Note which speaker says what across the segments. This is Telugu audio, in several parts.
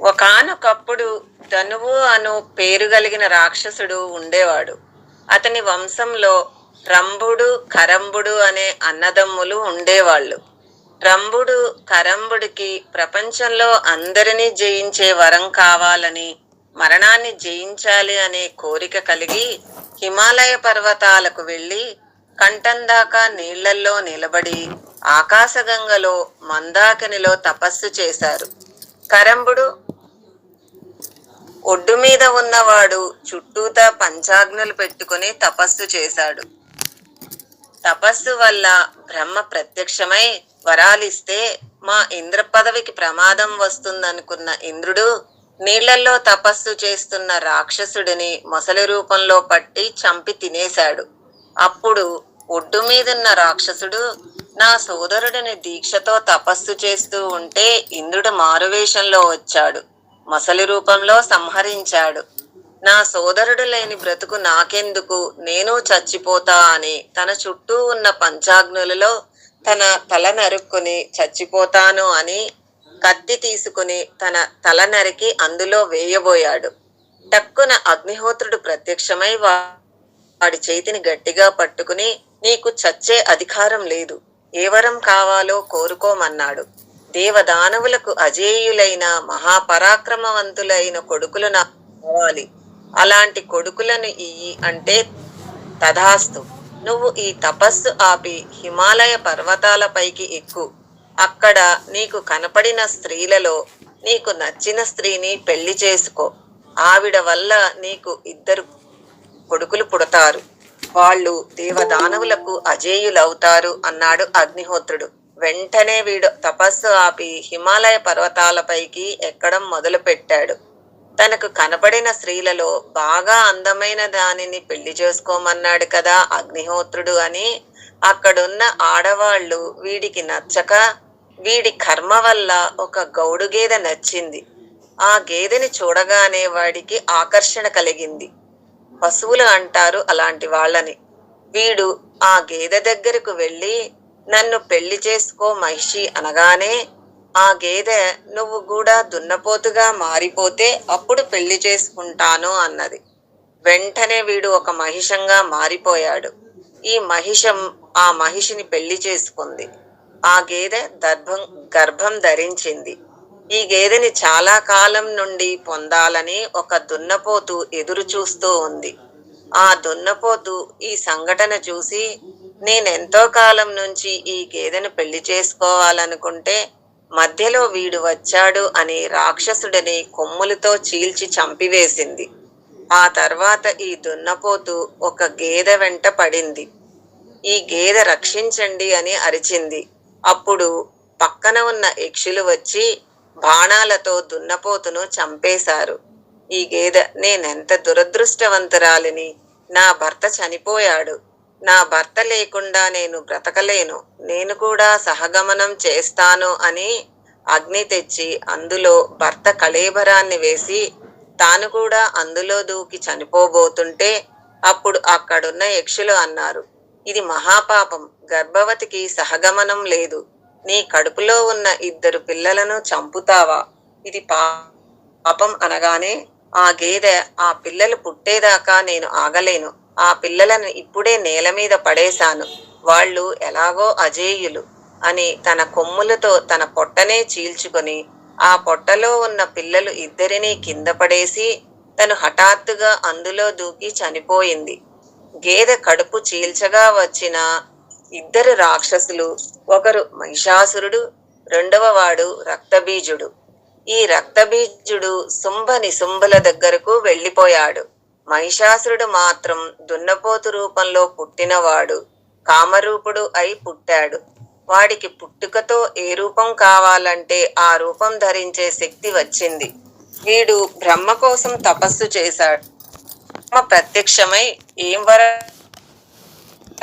Speaker 1: ఒకానొకప్పుడు ధనువు అను పేరు కలిగిన రాక్షసుడు ఉండేవాడు. అతని వంశంలో రంభుడు కరంబుడు అనే అన్నదమ్ములు ఉండేవాళ్ళు. రంభుడు కరంబుడికి ప్రపంచంలో అందరినీ జయించే వరం కావాలని మరణాన్ని జయించాలి అనే కోరిక కలిగి హిమాలయ పర్వతాలకు వెళ్ళి కంఠం దాకా నీళ్ళల్లో నిలబడి ఆకాశగంగలో మందాకినిలో తపస్సు చేశారు. కరంబుడు. ఒడ్డు మీద ఉన్నవాడు చుట్టూతా పంచాగ్నులు పెట్టుకుని తపస్సు చేశాడు. తపస్సు వల్ల బ్రహ్మ ప్రత్యక్షమై వరాలిస్తే మా ఇంద్ర పదవికి ప్రమాదం వస్తుందనుకున్న ఇంద్రుడు నీళ్ళలో తపస్సు చేస్తున్న రాక్షసుడిని మొసలి రూపంలో పట్టి చంపి తినేశాడు. అప్పుడు ఒడ్డు మీదున్న రాక్షసుడు నా సోదరుడిని దీక్షతో తపస్సు చేస్తూ ఉంటే ఇంద్రుడు మారువేషంలో వచ్చాడు. మొసలి రూపంలో సంహరించాడు. నా సోదరుడు లేని బ్రతుకు నాకెందుకు? నేను చచ్చిపోతా అని తన చుట్టూ ఉన్న పంచాగ్నులలో తన తల నరుక్కుని చచ్చిపోతాను అని కత్తి తీసుకుని తన తల నరికి అందులో వేయబోయాడు. టక్కున అగ్నిహోత్రుడు ప్రత్యక్షమై వా- వాడి చేతిని గట్టిగా పట్టుకుని నీకు చచ్చే అధికారం లేదు. ఏ వరం కావాలో కోరుకోమన్నాడు. దేవదానవులకు అజేయులైన మహాపరాక్రమవంతులైన కొడుకులు నాకు కావాలి. అలాంటి కొడుకులను ఇయ్యి అంటే తథాస్తు. నువ్వు ఈ తపస్సు ఆపి హిమాలయ పర్వతాలపైకి ఎక్కు. అక్కడ నీకు కనపడిన స్త్రీలలో నీకు నచ్చిన స్త్రీని పెళ్ళి చేసుకో. ఆవిడ వల్ల నీకు ఇద్దరు కొడుకులు పుడతారు. వాళ్ళు దేవదానవులకు అజేయులవుతారు అన్నాడు అగ్నిహోత్రుడు. వెంటనే వీడు తపస్సు ఆపి హిమాలయ పర్వతాలపైకి ఎక్కడం మొదలు పెట్టాడు తనకు కనపడిన స్త్రీలలో బాగా అందమైన దానిని పెళ్ళి చేసుకోమన్నాడు కదా అగ్నిహోత్రుడు అని. అక్కడున్న ఆడవాళ్ళు వీడికి నచ్చక వీడి కర్మ వల్ల ఒక గౌడు గేదె నచ్చింది. ఆ గేదెని చూడగానే వాడికి ఆకర్షణ కలిగింది. పశువులు అంటారు అలాంటి వాళ్ళని. వీడు ఆ గేదె దగ్గరకు వెళ్ళి నన్ను పెళ్ళి చేసుకో మహిషి అనగానే ఆ గేదె నువ్వు కూడా దున్నపోతుగా మారిపోతే అప్పుడు పెళ్ళి చేసుకుంటాను అన్నది. వెంటనే వీడు ఒక మహిషంగా మారిపోయాడు. ఈ మహిషం ఆ మహిషిని పెళ్ళి చేసుకుంది. ఆ గేదె దర్భం గర్భం ధరించింది. ఈ గేదెని చాలా కాలం నుండి పొందాలని ఒక దున్నపోతు ఎదురు చూస్తూ ఉంది. ఆ దున్నపోతు ఈ సంఘటన చూసి నేనెంతో కాలం నుంచి ఈ గేదెను పెళ్ళి చేసుకోవాలనుకుంటే మధ్యలో వీడు వచ్చాడు అని రాక్షసుడిని కొమ్ములతో చీల్చి చంపివేసింది. ఆ తర్వాత ఈ దున్నపోతు ఒక గేదె వెంట పడింది. ఈ గేదె రక్షించండి అని అరిచింది. అప్పుడు పక్కన ఉన్న యక్షులు వచ్చి బాణాలతో దున్నపోతును చంపేశారు. ఈ గేదె నేనెంత దురదృష్టవంతురాలిని? నా భర్త చనిపోయాడు. నా భర్త లేకుండా నేను బ్రతకలేను. నేను కూడా సహగమనం చేస్తాను అని అగ్ని తెచ్చి అందులో భర్త కళేబరాన్ని వేసి తాను కూడా అందులో దూకి చనిపోబోతుంటే అప్పుడు అక్కడున్న యక్షులు అన్నారు ఇది మహాపాపం. గర్భవతికి సహగమనం లేదు. నీ కడుపులో ఉన్న ఇద్దరు పిల్లలను చంపుతావా? ఇది పా- పాపం అనగానే ఆ గేదె ఆ పిల్లలు పుట్టేదాకా నేను ఆగలేను. ఆ పిల్లలను ఇప్పుడే నేల మీద పడేశాను. వాళ్ళు ఎలాగో అజేయులు అని తన కొమ్ములతో తన పొట్టనే చీల్చుకొని ఆ పొట్టలో ఉన్న పిల్లలు ఇద్దరినీ కింద పడేసి తను హఠాత్తుగా అందులో దూకి చనిపోయింది. గేదె కడుపు చీల్చగా వచ్చిన ఇద్దరు రాక్షసులు. ఒకరు మహిషాసురుడు రెండవ వాడు రక్తబీజుడు. ఈ రక్తబీజుడు శుంభ నిశుంభుల దగ్గరకు వెళ్ళిపోయాడు. మహిషాసురుడు మాత్రం దున్నపోతు రూపంలో పుట్టినవాడు. కామరూపుడు అయి పుట్టాడు. వాడికి పుట్టుకతో ఏ రూపం కావాలంటే ఆ రూపం ధరించే శక్తి వచ్చింది. వీడు బ్రహ్మ కోసం తపస్సు చేశాడు. ప్రత్యక్షమై ఏం వర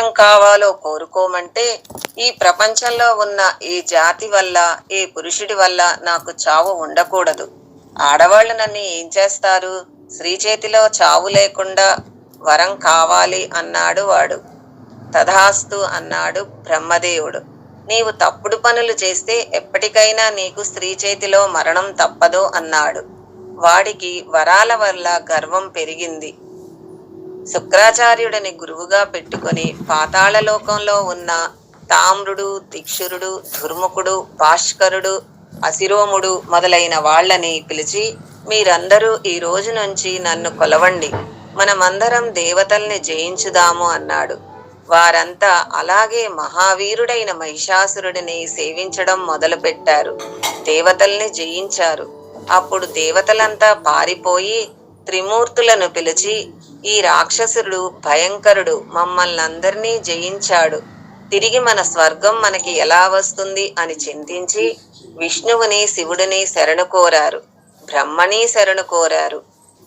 Speaker 1: కావాలో కోరుకోమంటే ఈ ప్రపంచంలో ఉన్న ఏ జాతి వల్ల ఏ పురుషుడి వల్ల నాకు చావు ఉండకూడదు. ఆడవాళ్ళు నన్ను ఏం చేస్తారు? స్త్రీ చేతిలో చావు లేకుండా వరం కావాలి అన్నాడు వాడు. తథాస్తు అన్నాడు బ్రహ్మదేవుడు. నీవు తప్పుడు పనులు చేస్తే ఎప్పటికైనా నీకు స్త్రీ చేతిలో మరణం తప్పదు అన్నాడు. వాడికి వరాల వల్ల గర్వం పెరిగింది. శుక్రాచార్యుడిని గురువుగా పెట్టుకొని పాతాళలోకంలో ఉన్న తామ్రుడు దిక్షురుడు దుర్ముఖుడు భాష్కరుడు అసిరోముడు మొదలైన వాళ్ళని పిలిచి మీరందరూ ఈ రోజు నుంచి నన్ను కొలవండి. మనమందరం దేవతల్ని జయించుదాము అన్నాడు. వారంతా అలాగే మహావీరుడైన మహిషాసురుడిని సేవించడం మొదలుపెట్టారు. దేవతల్ని జయించారు. అప్పుడు దేవతలంతా పారిపోయి త్రిమూర్తులను పిలిచి ఈ రాక్షసుడు భయంకరుడు మమ్మల్ని అందరినీ జయించాడు. తిరిగి మన స్వర్గం మనకి ఎలా వస్తుంది? అని చింతించి విష్ణువుని శివుడిని శరణు కోరారు. బ్రహ్మని శరణు కోరారు.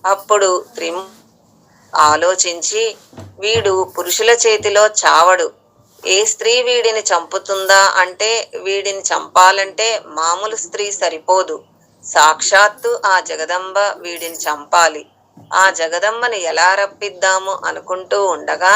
Speaker 1: అప్పుడు త్రిము ఆలోచించి వీడు పురుషుల చేతిలో చావడు. ఏ స్త్రీ వీడిని చంపుతుందా అంటే వీడిని చంపాలంటే మామూలు స్త్రీ సరిపోదు. సాక్షాత్తు ఆ జగదంబ వీడిని చంపాలి. ఆ జగదమ్మని ఎలా రప్పిద్దాము అనుకుంటూ ఉండగా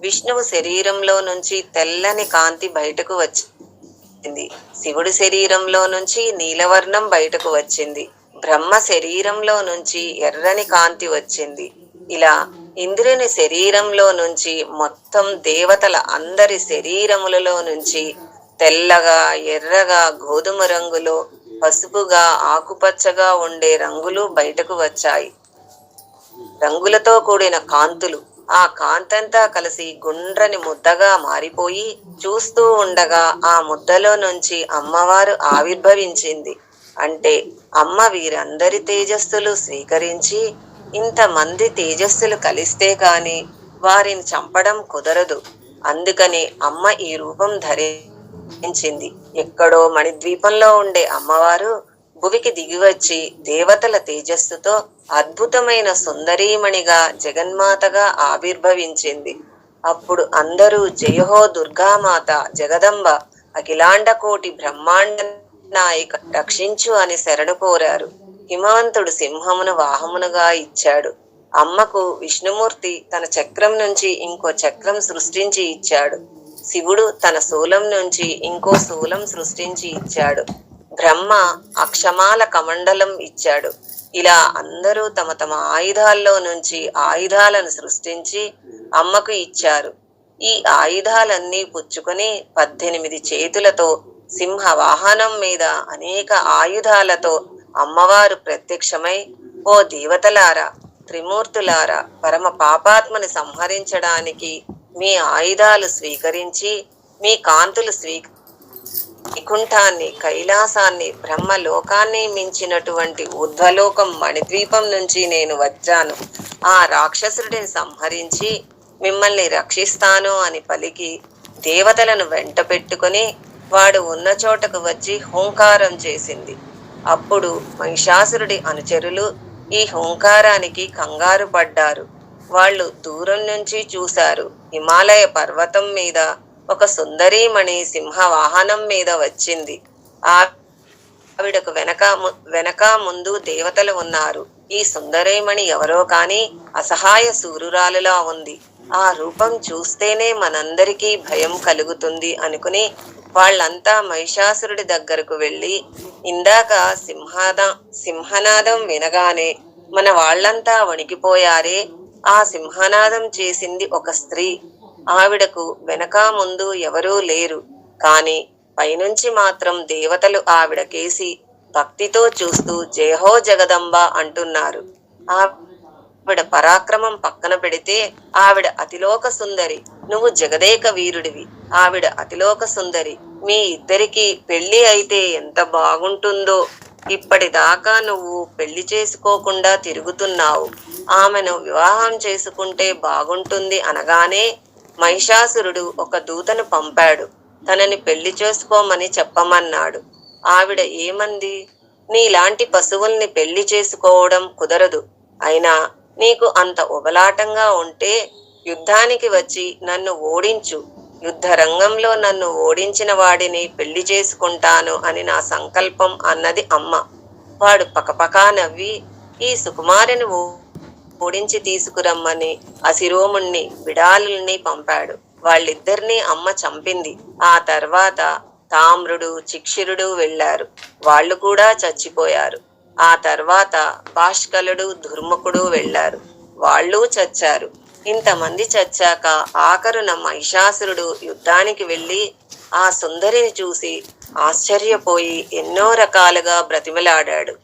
Speaker 1: విష్ణువు శరీరంలో నుంచి తెల్లని కాంతి బయటకు వచ్చింది. శివుడి శరీరంలో నుంచి నీలవర్ణం బయటకు వచ్చింది. బ్రహ్మ శరీరంలో నుంచి ఎర్రని కాంతి వచ్చింది. ఇలా ఇంద్రుని శరీరంలో నుంచి మొత్తం దేవతల అందరి శరీరములలో నుంచి తెల్లగా ఎర్రగా గోధుమ రంగులో పసుపుగా ఆకుపచ్చగా ఉండే రంగులు బయటకు వచ్చాయి. రంగులతో కూడిన కాంతులు. ఆ కాంతంతా కలిసి గుండ్రని ముద్దగా మారిపోయి చూస్తూ ఉండగా ఆ ముద్దలో నుంచి అమ్మవారు ఆవిర్భవించింది. అంటే అమ్మ వీరందరి తేజస్సులు స్వీకరించి ఇంతమంది తేజస్సులు కలిస్తే కాని వారిని చంపడం కుదరదు. అందుకని అమ్మ ఈ రూపం ధరి ధరించింది ఎక్కడో మణిద్వీపంలో ఉండే అమ్మవారు భువికి దిగివచ్చి దేవతల తేజస్సుతో అద్భుతమైన సుందరీమణిగా జగన్మాతగా ఆవిర్భవించింది. అప్పుడు అందరూ జయహో దుర్గామాత జగదంబ అఖిలాండ కోటి బ్రహ్మాండ నాయక రక్షించు అని శరణు కోరారు. హిమవంతుడు సింహమును వాహమునుగా ఇచ్చాడు. అమ్మకు విష్ణుమూర్తి తన చక్రం నుంచి ఇంకో చక్రం సృష్టించి ఇచ్చాడు. శివుడు తన శూలం నుంచి ఇంకో శూలం సృష్టించి ఇచ్చాడు. బ్రహ్మ అక్షమాల కమండలం ఇచ్చాడు. ఇలా అందరూ తమ తమ ఆయుధాల్లో నుంచి ఆయుధాలను సృష్టించి అమ్మకు ఇచ్చారు. ఈ ఆయుధాలన్నీ పుచ్చుకొని పద్దెనిమిది చేతులతో సింహ వాహనం మీద అనేక ఆయుధాలతో అమ్మవారు ప్రత్యక్షమై ఓ దేవతలారా త్రిమూర్తులారా పరమ పాపాత్మని సంహరించడానికి మీ ఆయుధాలు స్వీకరించి మీ కాంతులు స్వీ వైకుంఠాన్ని కైలాసాన్ని బ్రహ్మలోకాన్ని మించినటువంటి ఉద్వలోకం మణిద్వీపం నుంచి నేను వచ్చాను. ఆ రాక్షసుడిని సంహరించి మిమ్మల్ని రక్షిస్తాను అని పలికి దేవతలను వెంట పెట్టుకుని వాడు ఉన్న చోటకు వచ్చి హోంకారం చేసింది. అప్పుడు మహిషాసురుడి అనుచరులు ఈ హోంకారానికి కంగారు పడ్డారు. వాళ్ళు దూరం నుంచి చూశారు. హిమాలయ పర్వతం మీద ఒక సుందరీమణి సింహ వాహనం మీద వచ్చింది. ఆ ఆవిడకు వెనక ము- వెనక ముందు దేవతలు ఉన్నారు. ఈ సుందరీమణి ఎవరో కాని అసహాయ సూరురాలులా ఉంది. ఆ రూపం చూస్తేనే మనందరికీ భయం కలుగుతుంది అనుకుని వాళ్ళంతా మహిషాసురుడి దగ్గరకు వెళ్ళి ఇందాక సింహాద సింహనాదం వినగానే మన వాళ్ళంతా వణికిపోయారే. ఆ సింహనాదం చేసింది ఒక స్త్రీ. ఆవిడకు వెనకా ముందు ఎవరూ లేరు. కాని పైనుంచి మాత్రం దేవతలు ఆవిడ కేసి భక్తితో చూస్తూ జయహో జగదంబ అంటున్నారు. ఆవిడ పరాక్రమం పక్కన పెడితే ఆవిడ అతిలోక సుందరి నువ్వు జగదేక వీరుడివి. ఆవిడ అతిలోక సుందరి మీ ఇద్దరికి పెళ్ళి అయితే ఎంత బాగుంటుందో. ఇప్పటిదాకా నువ్వు పెళ్ళి చేసుకోకుండా తిరుగుతున్నావు. ఆమెను వివాహం చేసుకుంటే బాగుంటుంది అనగానే మహిషాసురుడు ఒక దూతను పంపాడు. తనని పెళ్ళి చేసుకోమని చెప్పమన్నాడు. ఆవిడ ఏమంది? నీలాంటి పశువుల్ని పెళ్ళి చేసుకోవడం కుదరదు. అయినా నీకు అంత ఉబలాటంగా ఉంటే యుద్ధానికి వచ్చి నన్ను ఓడించు. యుద్ధ రంగంలో నన్ను ఓడించిన వాడిని పెళ్ళి చేసుకుంటాను అని నా సంకల్పం అన్నది అమ్మ. వాడు పకపకా నవ్వి ఈ సుకుమారిని పొడించి తీసుకురమ్మని ఆ శిరోముణ్ణి బిడాలుల్ని పంపాడు. వాళ్ళిద్దరినీ అమ్మ చంపింది. ఆ తర్వాత తామ్రుడు చిక్షిరుడు వెళ్ళారు వాళ్ళు కూడా చచ్చిపోయారు. ఆ తర్వాత భాష్కలుడు దుర్ముఖుడు వెళ్ళారు వాళ్ళు చచ్చారు. ఇంతమంది చచ్చాక ఆఖరున మహిషాసురుడు యుద్ధానికి వెళ్ళి ఆ సుందరిని చూసి ఆశ్చర్యపోయి ఎన్నో రకాలుగా బ్రతిమలాడాడు.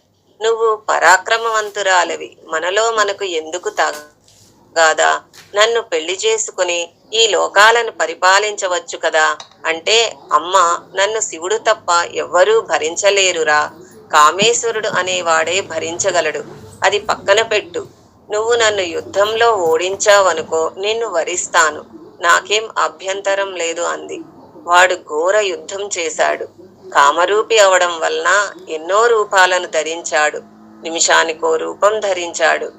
Speaker 1: నువ్వు పరాక్రమవంతురాలవి. మనలో మనకు ఎందుకు తగాదా? నన్ను పెళ్ళి చేసుకుని ఈ లోకాలను పరిపాలించవచ్చు కదా? అంటే అమ్మ నన్ను శివుడు తప్ప ఎవ్వరూ భరించలేరురా. కామేశ్వరుడు అనేవాడే భరించగలడు. అది పక్కన పెట్టు. నువ్వు నన్ను యుద్ధంలో ఓడించావనుకో నిన్ను వరిస్తాను. నాకేం అభ్యంతరం లేదు అంది. వాడు ఘోర యుద్ధం చేశాడు. కామరూపి అవడం వలన ఎన్నో రూపాలను ధరించాడు. నిమిషానికో రూపం ధరించాడు.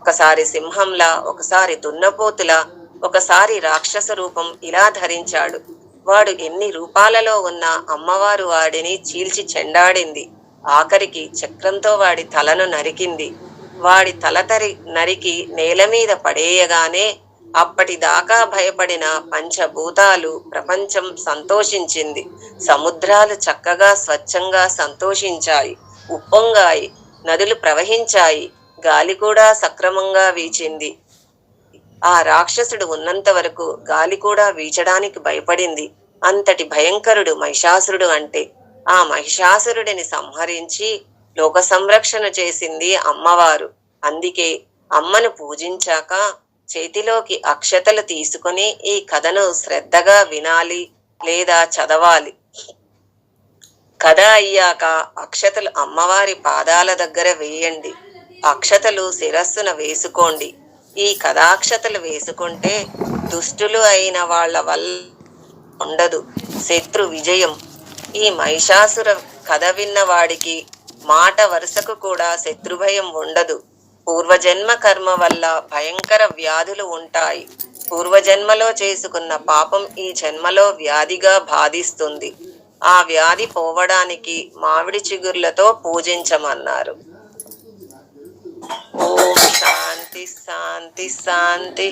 Speaker 1: ఒకసారి సింహంలా ఒకసారి దున్నపోతులా ఒకసారి రాక్షస రూపం ఇలా ధరించాడు. వాడు ఎన్ని రూపాలలో ఉన్న అమ్మవారు వాడిని చీల్చి చెండాడింది. ఆఖరికి చక్రంతో వాడి తలను నరికింది. వాడి తల తరి నరికి నేల మీద పడేయగానే అప్పటిదాకా భయపడిన పంచభూతాలు ప్రపంచం సంతోషించింది. సముద్రాలు చక్కగా స్వచ్ఛంగా సంతోషించాయి. ఉప్పొంగాయి. నదులు ప్రవహించాయి. గాలి కూడా సక్రమంగా వీచింది. ఆ రాక్షసుడు ఉన్నంత వరకు గాలి కూడా వీచడానికి భయపడింది. అంతటి భయంకరుడు మహిషాసురుడు అంటే. ఆ మహిషాసురుడిని సంహరించి లోక సంరక్షణ చేసింది అమ్మవారు. అందుకే అమ్మను పూజించాక చేతిలోకి అక్షతలు తీసుకుని ఈ కథను శ్రద్ధగా వినాలి లేదా చదవాలి. కథ అయ్యాక అక్షతలు అమ్మవారి పాదాల దగ్గర వేయండి. అక్షతలు శిరస్సున వేసుకోండి. ఈ కథాక్షతలు వేసుకుంటే దుష్టులు అయిన వాళ్ళ వల్ల ఉండదు. శత్రు విజయం. ఈ మహిషాసుర కథ విన్న వాడికి మాట వరుసకు కూడా శత్రుభయం ఉండదు. పూర్వజన్మ కర్మ వల్ల భయంకర వ్యాధులు ఉంటాయి. పూర్వజన్మలో చేసుకున్న పాపం ఈ జన్మలో వ్యాధిగా బాధిస్తుంది. ఆ వ్యాధి పోవడానికి మామిడి చిగుర్లతో పూజించమన్నారు. ఓం శాంతి శాంతి శాంతి.